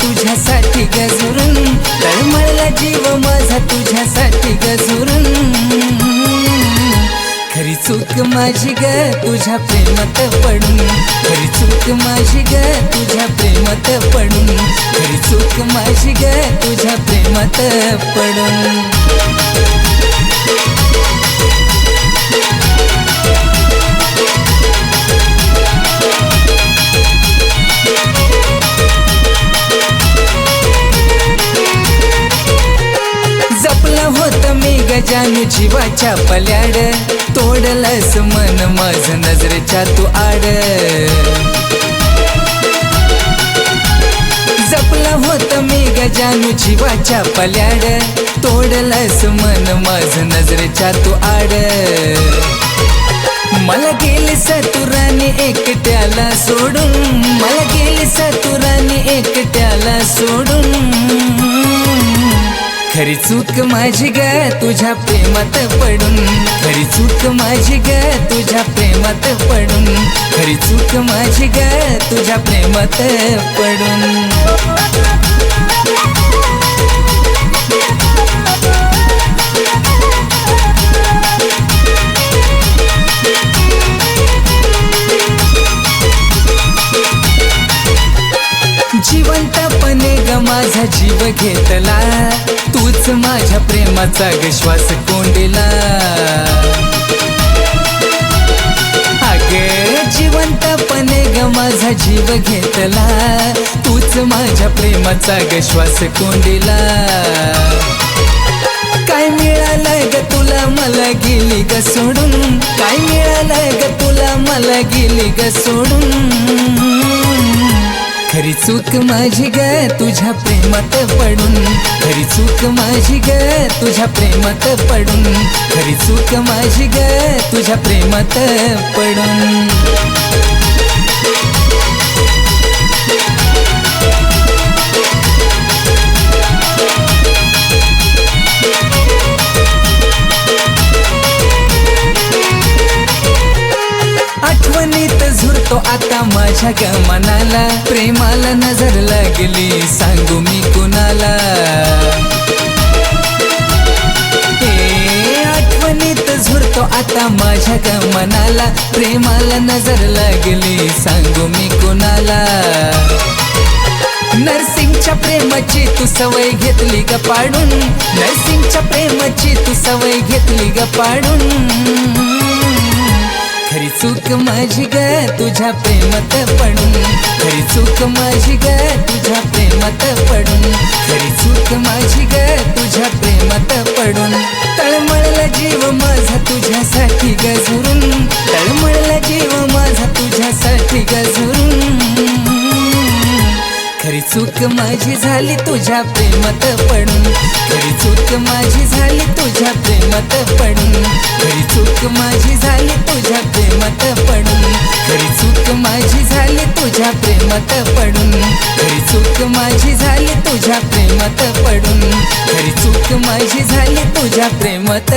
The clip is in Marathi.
तुझ्यासाठी गजुरून. तळमळला जीव माझा तुझ्यासाठी गजुरून. खरी चूक माझी ग तुझ्या प्रेमात पडून. खरी मत पडून. जपलं होतं मी गजानू जीवाच्या पल्याड. तोडलंस मन माझ नजरेच्या तू आड. पल्याड तोडलंस मन माझ नजरेच्या तू आड. मला गेली सतुराने एकट्याला सोडून मला गेली सतुराने एकट्याला सोडून. खरी चूक माझी ग तुझ्या प्रेमात पडून. खरी चूक माझी ग तुझ्या प्रेमात पडून. खरी चूक माझी ग तुझ्या प्रेमात पडून. माझा जीव घेतला. तूच माझ्या प्रेमाचा विश्वास कोंडला. अगे जिवंतपणे ग माझा जीव घेतला. तूच माझ्या प्रेमाचा गश्वास कोंडला. काय मिळालं ग तुला मला गेली ग सोडून? काय मिळालं ग तुला मला गेली ग सोडून? खरी चूक माझी ग तुझ्या प्रेमात पडून. खरी चूक माझी ग तुझ्या प्रेमात पडून. खरी चूक माझी ग तुझ्या प्रेमात पडून. आता माझ्या ग मनाला प्रेमाला नजर लागली सांगू मी कुणाला? हे आठवणीत झुरतो आता माझ्या ग मनाला प्रेमाला नजर लागली सांगू मी कुणाला? नर्सिंगच्या प्रेमाची तू सवय घेतली ग पाडून नर्सिंगच्या प्रेमाची तू सवय घेतली ग पाडून. खरी चूक माझी ग तुझ्या प्रेमत पडून. खरी चूक माझी ग तुझ्या प्रेमत पडून. खरी चूक चूक माझी झाली तुझ्या प्रेमात पडून. खरी चूक माझी झाली तुझ्या प्रेमात पडून. खरी चूक माझी झाली तुझ्या प्रेमात पडून. खरी चूक माझी झाली तुझ्या प्रेमात पडून. खरी चूक माझी झाली तुझ्या प्रेमात पडून. खरी चूक माझी झाली तुझ्या प्रेमात